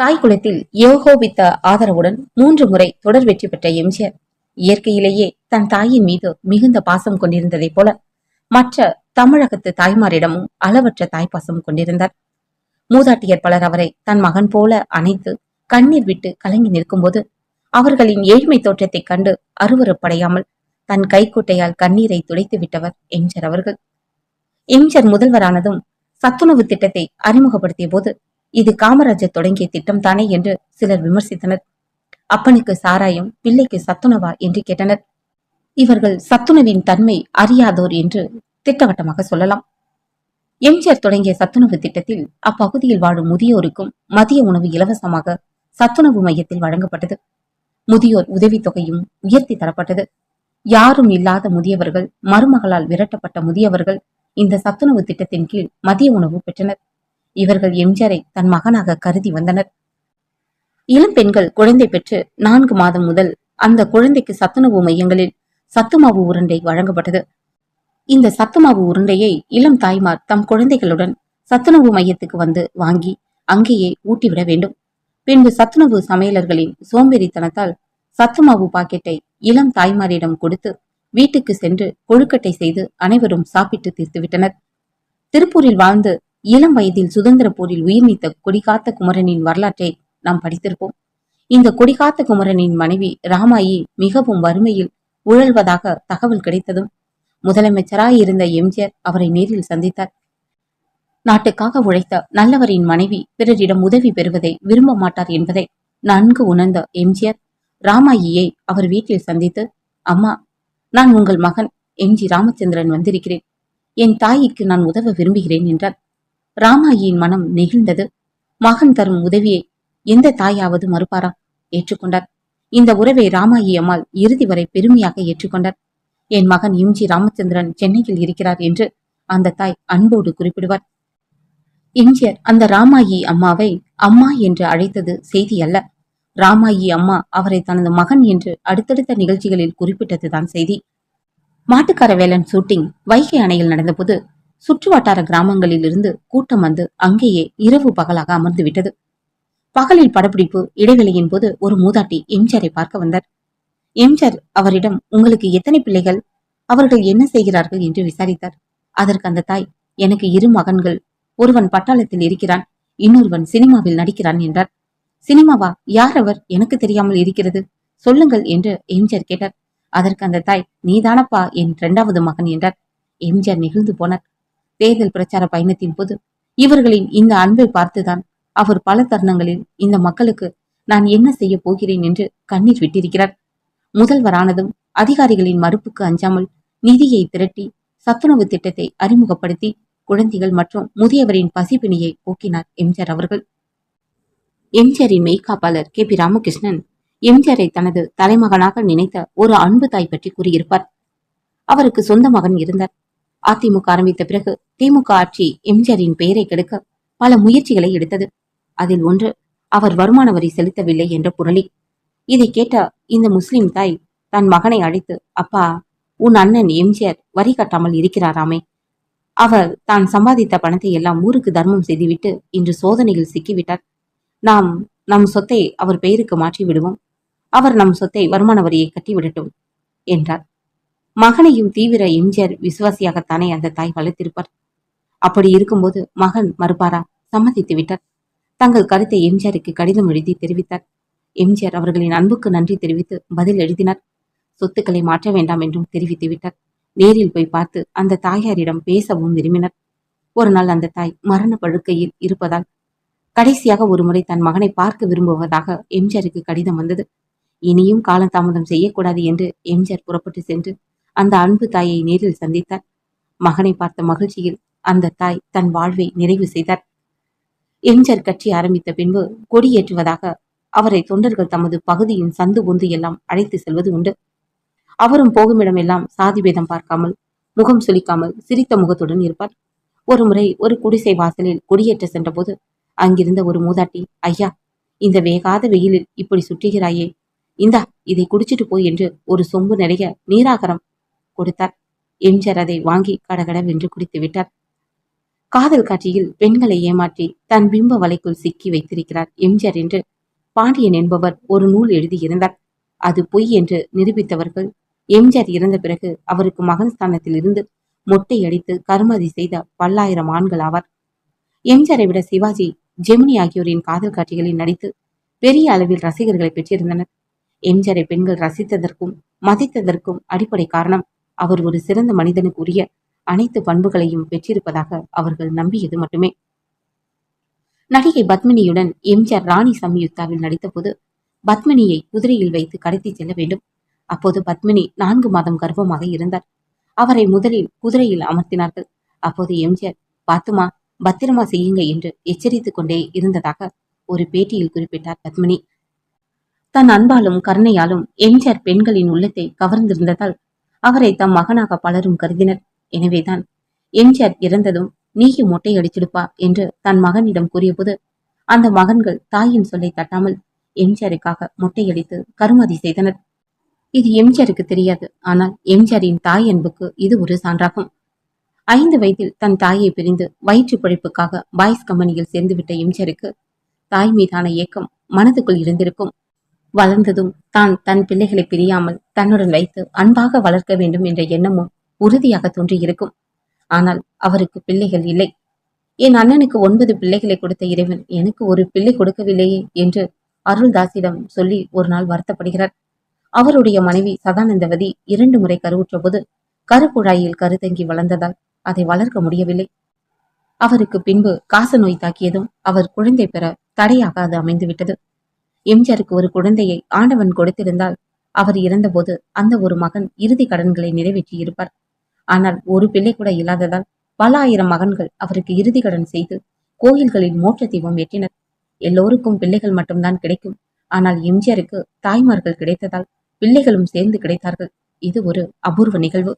தாய் குலத்தில் யோகோபித்த ஆதரவுடன் மூன்று முறை தொடர் வெற்றி பெற்ற எம்ஜிஆர் இயற்கையிலேயே தன் தாயின் மீது மிகுந்த பாசம் கொண்டிருந்ததைப் போல மற்ற தமிழகத்து தாய்மாரிடமும் அளவற்ற தாய்ப்பாசம் கொண்டிருந்தார். மூதாட்டியர் பலர் அவரை தன் மகன் போல அணைத்து கண்ணீர் விட்டு கலங்கி நிற்கும்போது அவர்களின் ஏழ்மை தோற்றத்தைக் கண்டு அருவருப்படையாமல் தன் கைக்குட்டையால் கண்ணீரை துடைத்து விட்டவர் எம்ஜர் அவர்கள். எம்ஜர் முதல்வரானதும் சத்துணவு திட்டத்தை அறிமுகப்படுத்திய போது இது காமராஜர் தொடங்கிய திட்டம் தானே என்று சிலர் விமர்சித்தனர். அப்பனுக்கு சாராயம் பிள்ளைக்கு சத்துணவா என்று கேட்டனர். இவர்கள் சத்துணவின் தன்மை அறியாதோர் என்று திட்டவட்டமாக சொல்லலாம். எம்ஜிஆர் தொடங்கிய சத்துணவு திட்டத்தில் அப்பகுதியில் வாழும் முதியோருக்கும் மதிய உணவு இலவசமாக சத்துணவு மையத்தில் வழங்கப்பட்டது. முதியோர் உதவித்தொகையும் உயர்த்தி தரப்பட்டது. யாரும் இல்லாத முதியவர்கள் மருமகளால் விரட்டப்பட்ட முதியவர்கள் இந்த சத்துணவு திட்டத்தின் கீழ் மதிய உணவு பெற்றனர். இவர்கள் எம்ஜிஆரை தன் மகனாக கருதி வந்தனர். இளம் பெண்கள் குழந்தை பெற்று நான்கு மாதம் முதல் அந்த குழந்தைக்கு சத்துணவு மையங்களில் சத்துமாவு உருண்டை வழங்கப்பட்டது. இந்த சத்துமாவு உருண்டையை இளம் தாய்மார் தம் குழந்தைகளுடன் சத்துணவு மையத்துக்கு வந்து வாங்கி அங்கேயே ஊட்டிவிட வேண்டும். பின்பு சத்துணவு சமையலர்களின் சோம்பேறித்தனத்தால் சத்துமாவு பாக்கெட்டை இளம் தாய்மாரிடம் கொடுத்து வீட்டுக்கு சென்று கொழுக்கட்டை செய்து அனைவரும் சாப்பிட்டு தீர்த்துவிட்டனர். திருப்பூரில் வாழ்ந்து இளம் வயதில் சுதந்திர போரில் உயிர் நீத்த கொடிகாத்த குமரனின் வரலாற்றை நாம் படித்திருப்போம். இந்த கொடிகாத்த குமரனின் மனைவி ராமாயி மிகவும் வறுமையில் உழல்வதாக தகவல் கிடைத்ததும் முதலமைச்சராய் இருந்த எம்ஜிஆர் அவரை நேரில் சந்தித்தார். நாட்டுக்காக உழைத்த நல்லவரின் மனைவி பிறரிடம் உதவி பெறுவதை விரும்ப மாட்டார் என்பதை நன்கு உணர்ந்த எம்ஜிஆர் ராமாயியை அவர் வீட்டில் சந்தித்து அம்மா நான் உங்கள் மகன் எம். ஜி. ராமச்சந்திரன் வந்திருக்கிறேன். என் தாய்க்கு நான் உதவ விரும்புகிறேன் என்றார். ராமாயியின் மனம் நெகிழ்ந்தது. மகன் தரும் உதவியை எந்த தாயாவது மறுப்பாரா? ஏற்றுக்கொண்டார். இந்த உறவை ராமாயி அம்மாள் இறுதி வரை பெருமையாக ஏற்றுக்கொண்டார். என் மகன் எம் ஜி ராமச்சந்திரன் சென்னையில் இருக்கிறார் என்று அந்த தாய் அன்போடு குறிப்பிடுவார். எம்ஜிஆர் அந்த ராமாயி அம்மாவை அம்மா என்று அழைத்தது செய்தி அல்ல. ராமாயி அம்மா அவரை தனது மகன் என்று அடுத்தடுத்த நிகழ்ச்சிகளில் குறிப்பிட்டதுதான் செய்தி. மாட்டுக்கார வேலன் ஷூட்டிங் வைகை அணையில் நடந்தபோது சுற்றுவட்டார கிராமங்களில் இருந்து கூட்டம் வந்து அங்கேயே இரவு பகலாக அமர்ந்து விட்டது. பகலில் படப்பிடிப்பு இடைவெளியின் போது ஒரு மூதாட்டி எம்ஜிஆரை பார்க்க வந்தார். எம்ஜிஆர் அவரிடம் உங்களுக்கு எத்தனை பிள்ளைகள்? அவர்கள் என்ன செய்கிறார்கள்? என்று விசாரித்தார். அதற்கு அந்த தாய் எனக்கு இரு மகன்கள். ஒருவன் பட்டாளத்தில் இருக்கிறான் இன்னொருவன் சினிமாவில் நடிக்கிறான் என்றார். சினிமாவா? யார் அவர்? எனக்கு தெரியாமல் இருக்கிறது. சொல்லுங்கள் என்று எம்ஜிஆர் கேட்டார். அதற்கு அந்த தாய் நீதானப்பா என் இரண்டாவது மகன் என்றார். எம்ஜிஆர் நெகிழ்ந்து போனார். தேர்தல் பிரச்சார பயணத்தின் போது இவர்களின் இந்த அன்பை பார்த்துதான் அவர் பல தருணங்களில் இந்த மக்களுக்கு நான் என்ன செய்ய போகிறேன் என்று கண்ணீர் விட்டிருக்கிறார். முதல்வரானதும் அதிகாரிகளின் மறுப்புக்கு அஞ்சாமல் நிதியை திரட்டி சத்துணவு திட்டத்தை அறிமுகப்படுத்தி குழந்தைகள் மற்றும் முதியவரின் பசிப்பிணியை போக்கினார் எம்ஜிஆர் அவர்கள். எம்ஜிஆரின் மெய்காப்பாளர் கே பி ராமகிருஷ்ணன் எம்ஜிஆரை தனது தலைமகனாக நினைத்த ஒரு அன்பு தாய் பற்றி கூறியிருப்பார். அவருக்கு சொந்த மகன் இருந்தார். அதிமுக ஆரம்பித்த பிறகு திமுக ஆட்சி எம்ஜிஆரின் பெயரை கெடுக்க பல முயற்சிகளை எடுத்தது. அதில் ஒன்று அவர் வருமான வரி செலுத்தவில்லை என்ற புரளி. இதை கேட்ட இந்த முஸ்லிம் தாய் தன் மகனை அழைத்து அப்பா உன் அண்ணன் எம்ஜிஆர் வரி கட்டாமல் இருக்கிறாராமே. அவர் தான் சம்பாதித்த பணத்தை எல்லாம் ஊருக்கு தர்மம் செய்துவிட்டு இன்று சோதனையில் சிக்கிவிட்டார். நாம் நம் சொத்தை அவர் பெயருக்கு மாற்றி விடுவோம் அவர் நம் சொத்தை வருமான வரியை கட்டிவிடட்டும் என்றார். மகனையும் தீவிர எம்ஜிஆர் விசுவாசியாகத்தானே அந்த தாய் வளர்த்திருப்பார். அப்படி இருக்கும்போது மகன் மறுப்பாரா? சம்மதித்து விட்டார். தங்கள் கருத்தை எம்ஜிஆருக்கு கடிதம் எழுதி தெரிவித்தார். எம்ஜிஆர் அவர்களின் அன்புக்கு நன்றி தெரிவித்து பதில் எழுதினார். சொத்துக்களை மாற்ற வேண்டாம் என்றும் தெரிவித்து விட்டார். நேரில் போய் பார்த்து அந்த தாயாரிடம் பேசவும் விரும்பினர். ஒரு நாள் அந்த தாய் மரண படுக்கையில் இருப்பதால் கடைசியாக ஒருமுறை தன் மகனை பார்க்க விரும்புவதாக எம்ஜிஆருக்கு கடிதம் வந்தது. இனியும் காலதாமதம் செய்யக்கூடாது என்று எம்ஜிஆர் புறப்பட்டு சென்று அந்த அன்பு தாயை நேரில் சந்தித்தார். மகனை பார்த்த மகிழ்ச்சியில் அந்த தாய் தன் வாழ்வை நிறைவு செய்தார். எம்ஜிஆர் கட்சி ஆரம்பித்த பின்பு கொடியேற்றுவதாக அவரை தொண்டர்கள் தமது பகுதியின் சந்து பொந்து எல்லாம் அழைத்து செல்வது உண்டு. அவரும் போகுமிடமெல்லாம் சாதி பேதம் பார்க்காமல் முகம் சுளிக்காமல் சிரித்த முகத்துடன் இருப்பார். ஒரு முறை ஒரு குடிசை வாசலில் கொடியேற்ற சென்றபோது அங்கிருந்த ஒரு மூதாட்டி ஐயா இந்த வேகாத வெயிலில் இப்படி சுற்றுகிறாயே. இந்தா இதை குடிச்சிட்டு போய் என்று ஒரு சொம்பு நிறைய நீராகரம் கொடுத்தார். எம்ஜிஆர் அதை வாங்கி கடகடவென்று குடித்து விட்டார் காதல் காட்சியில் பெண்களை ஏமாற்றி தன் பிம்ப வலைக்குள் சிக்கி வைத்திருக்கிறார் எம்ஜிஆர் என்று பாண்டியன் என்பவர் ஒரு நூல் எழுதியிருந்தார். அது பொய் என்று நிரூபித்தவர்கள் எம்ஜிஆர் இறந்த பிறகு அவருக்கு மகன் ஸ்தானத்தில் இருந்து மொட்டை அடித்து கருமதி செய்த பல்லாயிரம் ஆண்கள் ஆவார். எம்ஜிஆரை விட சிவாஜி ஜெமினி ஆகியோரின் காதல் காட்சிகளில் நடித்து பெரிய அளவில் ரசிகர்களை பெற்றிருந்தனர். எம்ஜிஆரை பெண்கள் ரசித்ததற்கும் மதித்ததற்கும் அடிப்படை காரணம் அவர் ஒரு சிறந்த மனிதனுக்குரிய அனைத்து பண்புகளையும் பெற்றிருப்பதாக அவர்கள் நம்பியது மட்டுமே. நடிகை பத்மினியுடன் எம்ஜிஆர் ராணி சம்யுக்தாவில் நடித்தபோது பத்மினியை குதிரையில் வைத்து கடத்தி செல்ல வேண்டும். அப்போது பத்மினி நான்கு மாதம் கர்ப்பமாக இருந்தார். அவரை முதலில் குதிரையில் அமர்த்தினார்கள். அப்போது எம்ஜிஆர் பாத்துமா பத்திரமா செய்யுங்க என்று எச்சரித்துக் கொண்டே இருந்ததாக ஒரு பேட்டியில் குறிப்பிட்டார் பத்மினி. தன் அன்பாலும் கருணையாலும் எம்ஜிஆர் பெண்களின் உள்ளத்தை கவர்ந்திருந்ததால் அவரை தம் மகனாக பலரும் கருதினர். எனவேதான் எம்ஜிஆர் இறந்ததும் நீயும் மொட்டை அடிச்சிடுப்பா என்று தன் மகனிடம் கூறியபோது அந்த மகன்கள் தாயின் சொல்லை தட்டாமல் எம்ஜிஆருக்காக மொட்டையடித்து கருமதி செய்தனர். இது எம்ஜிஆருக்கு தெரியாது ஆனால் எம்ஜிஆரின் தாய் அன்புக்கு இது ஒரு சான்றாகும். ஐந்து வயதில் தன் தாயை பிரிந்து வயிற்று பிழைப்புக்காக பாய்ஸ் கம்பெனியில் சேர்ந்துவிட்ட எம்ஜிஆருக்கு தாய் மீதான ஏக்கம் மனதுக்குள் இருந்திருக்கும். வளர்ந்ததும் தான் தன் பிள்ளைகளை பிரியாமல் தன்னுடன் வைத்து அன்பாக வளர்க்க வேண்டும் என்ற எண்ணமும் உறுதியாக தோன்றியிருக்கும். ஆனால் அவருக்கு பிள்ளைகள் இல்லை. என் அண்ணனுக்கு ஒன்பது பிள்ளைகளை கொடுத்த இறைவன் எனக்கு ஒரு பிள்ளை கொடுக்கவில்லையே என்று அருள்தாசிடம் சொல்லி ஒரு நாள் வருத்தப்படுகிறார். அவருடைய மனைவி சதானந்தவதி இரண்டு முறை கருவுற்ற போது கருக்குழாயில் கருத்தங்கி வளர்ந்ததால் அதை வளர்க்க முடியவில்லை. அவருக்கு பின்பு காச நோய் தாக்கியதும் அவர் குழந்தை பெற தடையாக அது அமைந்துவிட்டது. எம்ஜிஆருக்கு ஒரு குழந்தையை ஆண்டவன் கொடுத்திருந்தால் அவர் இறந்தபோது அந்த ஒரு மகன் இறுதி கடன்களை நிறைவேற்றி இருப்பார் ஆனால் ஒரு பிள்ளை கூட இல்லாததால் பல ஆயிரம் மகன்கள் அவருக்கு இறுதி கடன் செய்து கோயில்களில் மோட்ச தீபம் ஏற்றினர். எல்லோருக்கும் பிள்ளைகள் மட்டும்தான் கிடைக்கும். ஆனால் எம்ஜிஆருக்கு தாய்மார்கள் கிடைத்ததால் பிள்ளைகளும் சேர்ந்து கிடைத்தார்கள். இது ஒரு அபூர்வ நிகழ்வு.